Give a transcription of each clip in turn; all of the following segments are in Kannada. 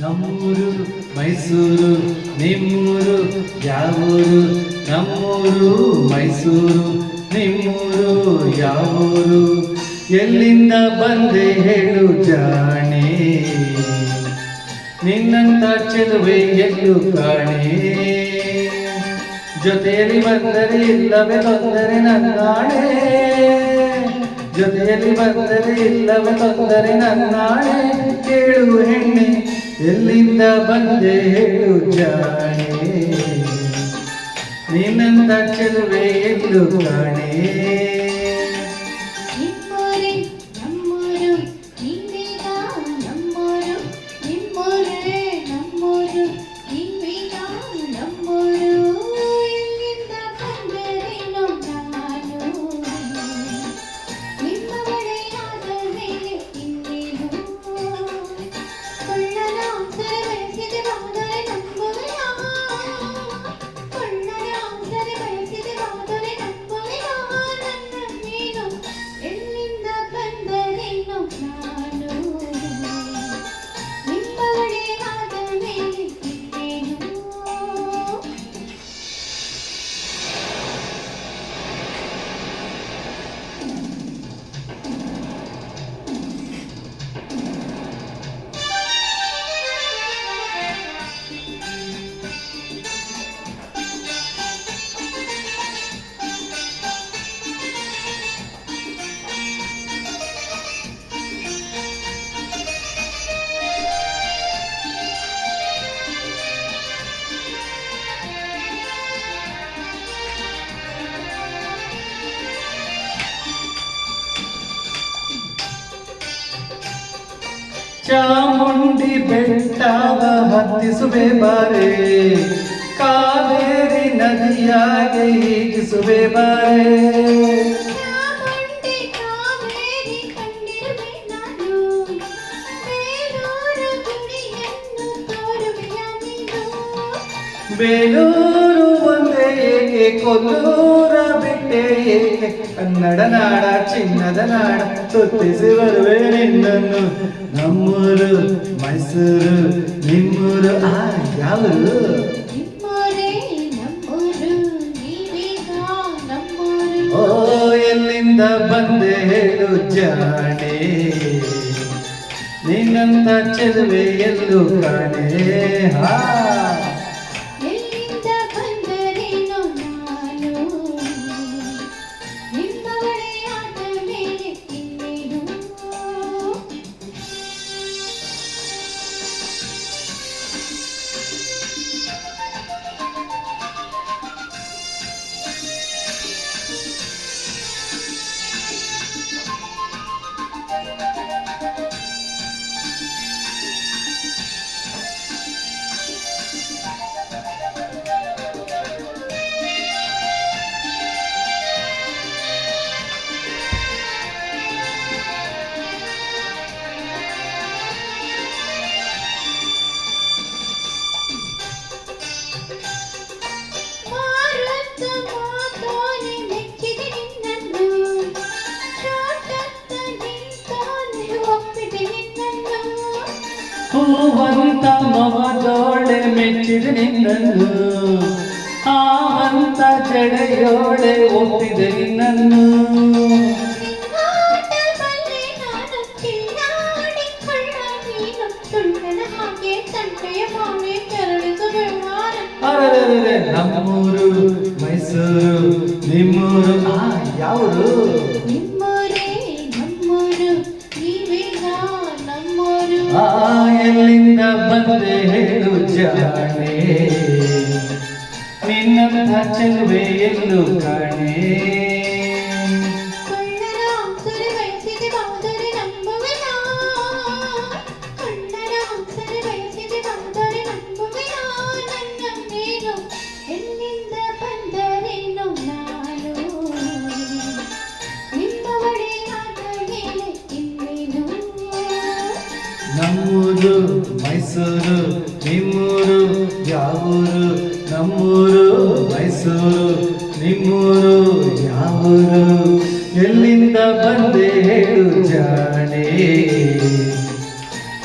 ನಮ್ಮೂರು ಮೈಸೂರು, ನಿಮ್ಮೂರು ಯಾವೂರು, ನಮ್ಮೂರು ಮೈಸೂರು, ನಿಮ್ಮೂರು ಯಾವೂರು. ಎಲ್ಲಿಂದ ಬಂದೆ ಹೇಳು ಜಾಣೆ. ನಿನ್ನಂತ ಚೆಲುವೆ ಎಲ್ಲೂ ಕಾಣೆ. ಜೊತೆಯಲ್ಲಿ ಬಂದರೆ ಇಲ್ಲವೇ ತೊಂದರೆ ನನ್ನಾಣೆ. ಜೊತೆಯಲ್ಲಿ ಬಂದರೆ ಇಲ್ಲವೇ ತೊಂದರೆ ನನ್ನಾಣೆ. ಕೇಳು ಹೆಣ್ಣೆ ಎಲ್ಲಿಂದ ಬಂದೆ ಹೇಳು ಜಾಣೆ. ನಿನ್ನಂತ ಚೆಲುವೆ ಎಲ್ಲೂ ಕಾಣೆ. ಚಾಮುಂಡಿ ಬೆಟ್ಟವ ಹತ್ತಿಸುವೆ ಬಾರೆ. ಕಾವೇರಿ ನದಿಯಾಗೆ ಈಗಿಸುವೆ ಬಾರೆ. ಬೇಲೂರ ಒಂದೇ ಏಕೆ ಕೊಲ್ಲೂರ ಬಿಟ್ಟೆ ಏಕೆ ಕನ್ನಡ ನಾಡ ಚಿನ್ನದ ನಾಡ. ಸುತ್ತಿಸಿ ಬರುವೆ ನಿನ್ನನ್ನು ನಮ್ಮೂರು ಮೈಸೂರು ನಿಮ್ಮೂರು ಆ ಯಾವರು ಓ ಎಲ್ಲಿಂದ ಬಂದೆ ಹೇಳು ಜಾಣೆ ನಿನ್ನಂತ ಚೆಲುವೆ ಎಲ್ಲೂ ಕಾಣೆ ಹಾ ನೀನು ತುಂಡನ ಹಾಗೆ ತಂಟೆಯ ಆವಂತ ಕೆರಳಿಸು ವ್ಯವಹಾರ ನಿನ್ನನ್ನು ನಮ್ಮೂರು ಮೈಸೂರು ನಿಮ್ಮೂರು ಆ ಯಾವುದು ನಿಮ್ಮೂರೇ ನಮ್ಮೂರು ನೀವೀಗ ನಮ್ಮೂರು ಬಂದೆ ಹೇಳು ಜಾಣೆ ನಿನ್ನಂಥ ಚೆಲುವೆ ಎಲ್ಲೂ ಕಾಣೆ ನಮ್ಮೂರು, ಮೈಸೂರು, ನಿಮ್ಮೂರು, ಯಾವೂರು? ನಮ್ಮೂರು, ಮೈಸೂರು, ನಿಮ್ಮೂರು, ಯಾವೂರು? ಎಲ್ಲಿಂದ ಬಂದೆ ಹೇಳು ಜಾಣೆ.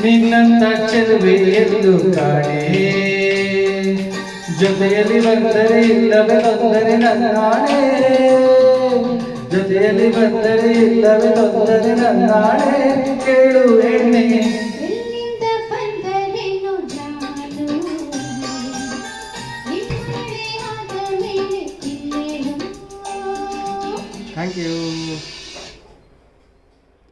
ನಿನ್ನಂತ ಚೆಲುವೆ ಎಂದು ಕಾಣೆ. ಜೊತೆಯಲ್ಲಿ ಬಂದರೆ ಇಲ್ಲವೇ ಬಂದರೆ ನನ್ನಾಣೆ ಜೊತೆಯಲ್ಲಿ ಬಂದರೆ ಇಲ್ಲವೇ ಬಂದರೆ ನನ್ನಾಣೆ ಕೇಳು ಎಣ್ಣೆ